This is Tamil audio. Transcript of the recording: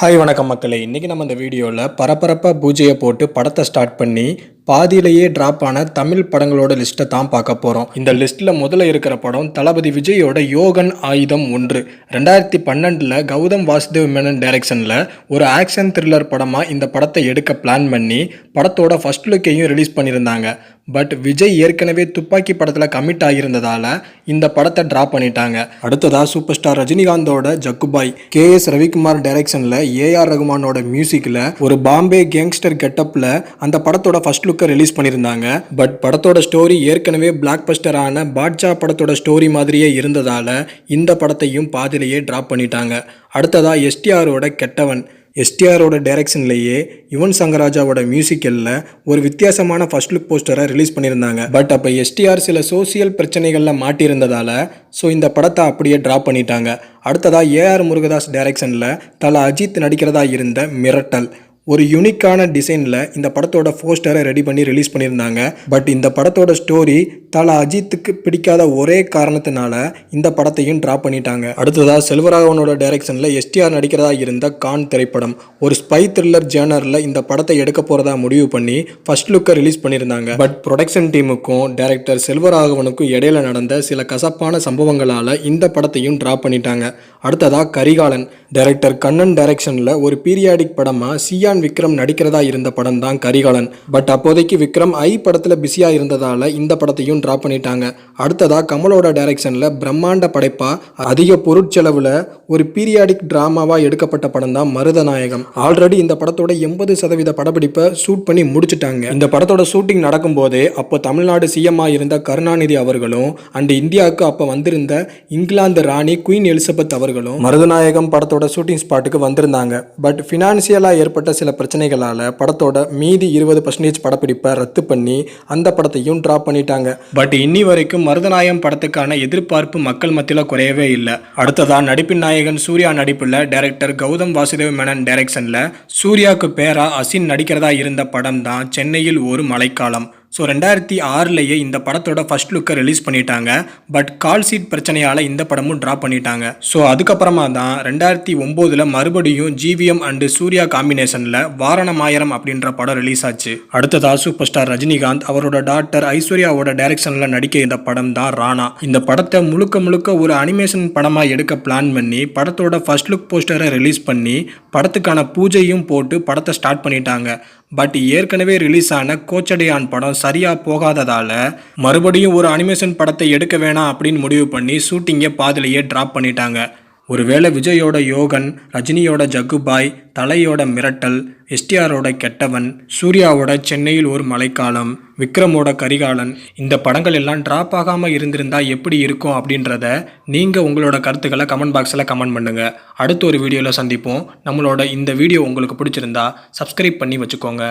ஹாய் வணக்கம் மக்களே. இன்றைக்கி நம்ம இந்த வீடியோவில் பரபரப்பாக பூஜையை போட்டு படத்தை ஸ்டார்ட் பண்ணி பாதியிலேயே ட்ராப் ஆன தமிழ் படங்களோட லிஸ்ட்டை தான் பார்க்க போகிறோம் இந்த லிஸ்ட்டில் முதல்ல இருக்கிற படம் தளபதி விஜயோட யோகன் ஆயுதம் ஒன்று. ரெண்டாயிரத்தி பன்னெண்டில் கௌதம் வாசுதேவ் மேனன் டைரக்ஷனில் ஒரு ஆக்ஷன் த்ரில்லர் படமாக இந்த படத்தை எடுக்க பிளான் பண்ணி படத்தோட ஃபர்ஸ்ட் லுக்கையும் ரிலீஸ் பண்ணியிருந்தாங்க. பட் விஜய் ஏற்கனவே துப்பாக்கி படத்தில் கமிட் ஆகியிருந்ததால் இந்த படத்தை ட்ரா பண்ணிட்டாங்க. அடுத்ததாக சூப்பர் ஸ்டார் ரஜினிகாந்தோட ஜக்குபாய் கே எஸ் ரவிக்குமார் டைரக்ஷனில் ஏஆர் ரகுமானோட மியூசிக்கில் ஒரு பாம்பே கேங்ஸ்டர் கெட்டப்பில் அந்த படத்தோட ஃபர்ஸ்ட் லுக்கை ரிலீஸ் பண்ணியிருந்தாங்க. பட் படத்தோட ஸ்டோரி ஏற்கனவே பிளாக் பஸ்டரான பாட்ஷா படத்தோட ஸ்டோரி மாதிரியே இருந்ததால் இந்த படத்தையும் பாதியிலேயே ட்ராப் பண்ணிட்டாங்க. அடுத்ததாக எஸ்டிஆரோட கெட்டவன் எஸ்டிஆரோட டைரக்ஷன்லேயே யுவன் சங்கராஜாவோட மியூசிக்கலில் ஒரு வித்தியாசமான ஃபர்ஸ்ட் லுக் போஸ்டரை ரிலீஸ் பண்ணியிருந்தாங்க. பட் அப்போ எஸ்டிஆர் சில சோசியல் பிரச்சனைகளில் மாட்டியிருந்ததால் ஸோ இந்த படத்தை அப்படியே ட்ராப் பண்ணிட்டாங்க. அடுத்ததாக ஏஆர் முருகதாஸ் டைரக்ஷனில் தல அஜித் நடிக்கிறதா இருந்த மிரட்டல். ஒரு யூனிக்கான டிசைனில் இந்த படத்தோட போஸ்டரை ரெடி பண்ணி ரிலீஸ் பண்ணியிருந்தாங்க. பட் இந்த படத்தோட ஸ்டோரி தலை அஜித்துக்கு பிடிக்காத ஒரே காரணத்தினால இந்த படத்தையும் ட்ராப் பண்ணிட்டாங்க. அடுத்ததாக செல்வராகவனோட டைரக்ஷனில் எஸ்டிஆர் நடிக்கிறதா இருந்த கான் திரைப்படம். ஒரு ஸ்பை த்ரில்லர் ஜேனரில் இந்த படத்தை எடுக்க போகிறதா முடிவு பண்ணி ஃபர்ஸ்ட் லுக்கை ரிலீஸ் பண்ணியிருந்தாங்க. பட் ப்ரொடக்ஷன் டீமுக்கும் டைரக்டர் செல்வராகவனுக்கும் இடையில நடந்த சில கசப்பான சம்பவங்களால் இந்த படத்தையும் ட்ராப் பண்ணிட்டாங்க. அடுத்ததாக கரிகாலன். டைரக்டர் கண்ணன் டைரக்ஷனில் ஒரு பீரியாடிக் படமாக சியான் விக்ரம் நடிக்கிறதா இருந்த படம் தான் கரிகாலன். பட் அப்போதைக்கு விக்ரம் ஐ படத்தில் பிஸியாக இருந்ததால் இந்த படத்தையும் ட்ராப் பண்ணிட்டாங்க. அடுத்ததாக கமலோட டைரக்ஷனில் பிரம்மாண்ட படைப்பாக அதிக பொருட்செலவில் ஒரு பீரியாடிக் ட்ராமாவாக எடுக்கப்பட்ட படம் தான் மருதநாயகம். ஆல்ரெடி இந்த படத்தோட எண்பது சதவீத படப்பிடிப்பை ஷூட் பண்ணி முடிச்சுட்டாங்க. இந்த படத்தோட ஷூட்டிங் நடக்கும்போதே அப்போ தமிழ்நாடு சிஎம்மாக இருந்த கருணாநிதி அவர்களும் அண்ட் இந்தியாவுக்கு அப்போ வந்திருந்த இங்கிலாந்து ராணி குயின் எலிசபெத் அவர்களும் மருதநாயகம் படத்தோட ஷூட்டிங் ஸ்பாட்டுக்கு வந்திருந்தாங்க. பட் ஃபினான்சியலாக ஏற்பட்ட சில பிரச்சனைகளால் படத்தோட மீதி இருபது பர்சன்டேஜ் படப்பிடிப்பை ரத்து பண்ணி அந்த படத்தையும் ட்ராப் பண்ணிட்டாங்க. பட் இன்னி வரைக்கும் மருதநாயகம் படத்துக்கான எதிர்பார்ப்பு மக்கள் மத்தியில் குறையவே இல்லை. அடுத்ததா நடிப்பின் நாயகன் சூர்யா நடிப்பில் டைரக்டர் கௌதம் வாசுதேவ் மேனன் டைரக்ஷனில் சூர்யாவுக்கு பேரா அசின் நடிக்கிறதா இருந்த படம் தான் சென்னையில் ஒரு மழைக்காலம். ஸோ ரெண்டாயிரத்தி ஆறுலேயே இந்த படத்தோட ஃபர்ஸ்ட் லுக்கை ரிலீஸ் பண்ணிட்டாங்க. பட் கால் சீட் பிரச்சனையால் இந்த படமும் ட்ராப் பண்ணிட்டாங்க. ஸோ அதுக்கப்புறமா தான் ரெண்டாயிரத்தி ஒம்போதில் மறுபடியும் ஜிவிஎம் அண்டு சூர்யா காம்பினேஷனில் வாரணமாயிரம் அப்படின்ற படம் ரிலீஸ் ஆச்சு. அடுத்ததா சூப்பர் ஸ்டார் ரஜினிகாந்த் அவரோட டாக்டர் ஐஸ்வர்யாவோட டைரக்ஷனில் நடிக்க இந்த படம் தான் ராணா. இந்த படத்தை முழுக்க முழுக்க ஒரு அனிமேஷன் படமாக எடுக்க பிளான் பண்ணி படத்தோட ஃபர்ஸ்ட் லுக் போஸ்டரை ரிலீஸ் பண்ணி படத்துக்கான பூஜையும் போட்டு படத்தை ஸ்டார்ட் பண்ணிட்டாங்க. பட் ஏற்கனவே ரிலீஸ் ஆன கோச்சடையான் படம் சரியா போகாததால மறுபடியும் ஒரு அனிமேஷன் படத்தை எடுக்க வேணாம் அப்படின்னு முடிவு பண்ணி ஷூட்டிங்கை பாதிலேயே ட்ராப் பண்ணிட்டாங்க. ஒருவேளை விஜயோட யோகன் ரஜினியோட ஜக்குபாய் தலையோட மிரட்டல் எஸ்டிஆரோட கெட்டவன் சூர்யாவோட சென்னையில் ஒரு மழைக்காலம் விக்ரமோட கரிகாலன் இந்த படங்கள் எல்லாம் ட்ராப் ஆகாமல் இருந்திருந்தா எப்படி இருக்கும் அப்படின்றத நீங்கள் உங்களோட கருத்துக்களை கமெண்ட் பாக்ஸில் கமெண்ட் பண்ணுங்கள் அடுத்த ஒரு வீடியோவில் சந்திப்போம். நம்மளோட இந்த வீடியோ உங்களுக்கு பிடிச்சிருந்தா சப்ஸ்கிரைப் பண்ணி வச்சுக்கோங்க.